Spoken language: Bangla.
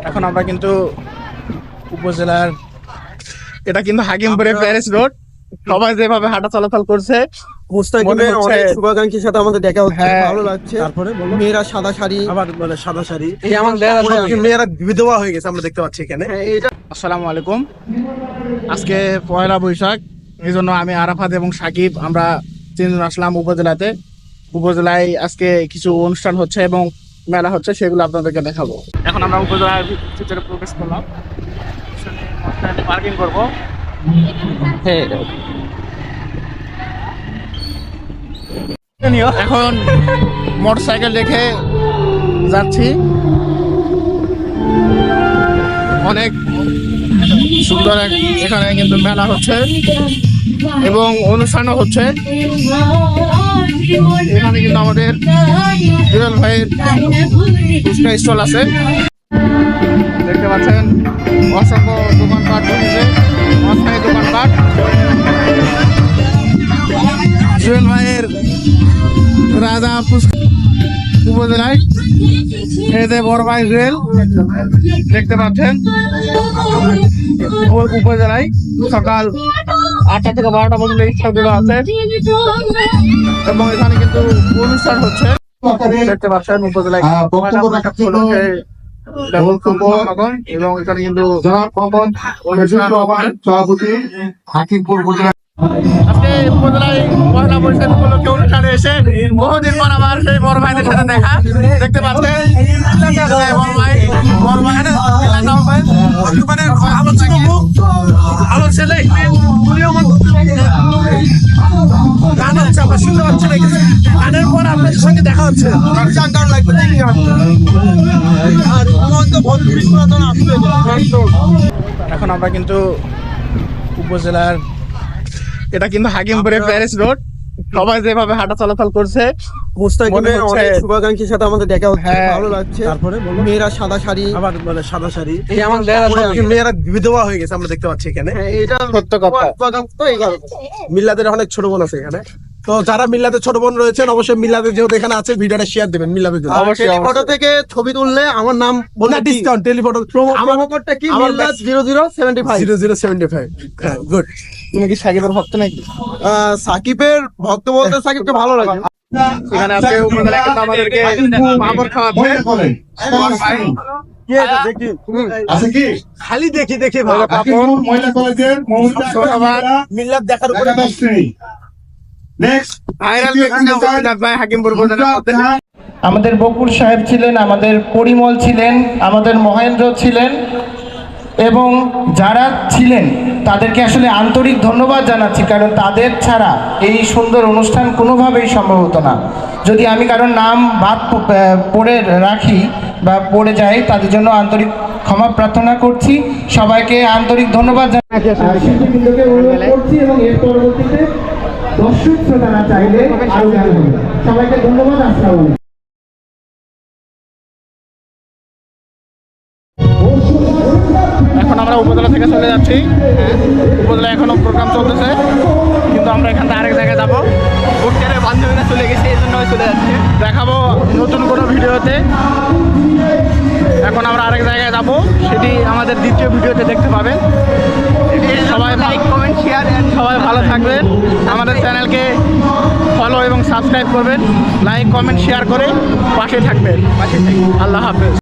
এখন আমরা কিন্তু উপজেলার এটা কিন্তু হাকিমপুরের প্যারিস রোড সবাই যেভাবে হাঁটা চলাচল করছে মুস্তাকিমের হচ্ছে- অনেক শুভাকাঙ্ক্ষীর সাথে আমাদের দেখা হচ্ছে হ্যাঁ। ভালো লাগছে। তারপরে মেয়েরা সাদা শাড়ি। আবার মানে সাদা শাড়ি। এই আমার মেয়েরা বিধবা হয়ে গেছে আমরা দেখতে পাচ্ছি এখানে। হ্যাঁ, আসসালামু আলাইকুম। আজকে পয়লা বৈশাখ এই জন্য আমি আরাফাত এবং সাকিব আমরা তিনজন আসলাম উপজেলাতে। উপজেলায় আজকে কিছু অনুষ্ঠান হচ্ছে এবং মেলা হচ্ছে সেগুলো আপনাদেরকে দেখাবো। এখন আমরা উপজেলার ভিতরে প্রবেশ করলাম। পার্কিং করব। এখন মোটরসাইকেল রেখে যাচ্ছি। অনেক সুন্দর এখানে কিন্তু মেলা হচ্ছে। এবং অনুষ্ঠানও হচ্ছে। এখানে কিন্তু আমাদের জুয়েল ভাইয়ের ফুচকা স্টল আছে। দেখতে পাচ্ছেন, অসংখ্য দোকানপাট বসেছে অস্থায়ী দোকানপাট। জুয়েল ভাইয়ের রাজা ফুচকা উপজেলায় এতে বড় ভাই জুয়েল দেখতে পাচ্ছেন উপ- উপজেলায় সকাল আটটা থেকে বারোটা পর্যন্ত ইচ্ছাগুলো আছে। এবং এখানে কিন্তু অনুষ্ঠান হচ্ছে। দেখতে পাচ্ছেন উপজেলায় এবং এখানে কিন্তু জনাব মোহাম্মদ মেজুর রহমান সভাপতি হাকিমপুর আজকে উপজেলায় পয়লা বৈশাখ উপলক্ষে অনুষ্ঠানে এসে বহুদিন পর আবার সেই বড় ভাইদের সাথে দেখা। দেখতে পাচ্ছেন বড় ভাই বড় ভাই মানে গানের পর আপনাদের সঙ্গে দেখা হচ্ছে। লাগবে আর এখন আমরা কিন্তু উপজেলার এটা কিন্তু হাকিমপুরের প্যারিস রোড। সবাই যেভাবে হাঁটা চলাচল করছে শুভাকাঙ্ক্ষীর সাথে আমাদের দেখা হচ্ছে হ্যাঁ। ভালো লাগছে। তারপরে মেয়েরা সাদা শাড়ি। আবার মানে সাদা শাড়ি। এই আমার মেয়েরা বিধবা হয়ে গেছে আমরা দেখতে পাচ্ছি এখানে। হ্যাঁ, এটা সত্য কথা। মিল্লাদের অনেক ছোট বোন আছে এখানে। তো যারা মিল্লাতে ছোট বোন রয়েছেন অবশ্যই মিল্লাদের যেহেতু এখানে আছে ভিডিওটা শেয়ার দেবেন মিল্লাদের জন্য। অবশ্যই, অবশ্যই। থেকে ছবি তুললে আমার নাম বলে না ডিসকাউন্ট টেলিফটো আমার কোডটা কি? মিল্লাত zero zero seventy five zero zero seventy five হ্যাঁ গুড তুমি কি সাকিবের ভক্ত নাকি? সাকিবের ভক্ত বলতে সাকিবকে ভালো লাগে। এখানে উপজেলায় কিন্তু আমাদেরকে পাপড় দেখি? খালি দেখি দেখি ভালো মহিলা কলেজের মহিলা মিল্লাত দেখার উপরে আমাদের বকুল সাহেব ছিলেন আমাদের পরিমল ছিলেন আমাদের মহেন্দ্র ছিলেন এবং যারা ছিলেন তাদেরকে আসলে আন্তরিক ধন্যবাদ জানাচ্ছি কারণ তাদের ছাড়া এই সুন্দর অনুষ্ঠান কোনোভাবেই সম্ভব হতো না। যদি আমি কারোর নাম বাদ আহ, পড়ে রাখি বা পড়ে যাই তাদের জন্য আন্তরিক ক্ষমা প্রার্থনা করছি। সবাইকে আন্তরিক ধন্যবাদ জানাচ্ছি। এবং এর পরবর্তীতে দর্শক শ্রোতারা চাইলে আরও গান হবে সবাইকে ধন্যবাদ আসসালামু আলাইকুম। এখন আমরা উপজেলা থেকে চলে যাচ্ছি। উপজেলায় এখনও প্রোগ্রাম চলতেছে। কিন্তু আমরা এখান থেকে আরেক জায়গায় যাব। ভোটের বান্ধবীরা চলে গেছে এই জন্য চলে যাচ্ছি। দেখাবো নতুন কোনো ভিডিওতে। এখন আমরা আরেক জায়গায় যাব সেটি আমাদের দ্বিতীয় ভিডিওতে দেখতে পাবেন। সবাই লাইক কমেন্ট শেয়ার সবাই ভালো থাকবেন। আমাদের চ্যানেলকে ফলো এবং সাবস্ক্রাইব করবেন। লাইক কমেন্ট শেয়ার করে পাশে থাকবেন। আল্লাহ হাফেজ।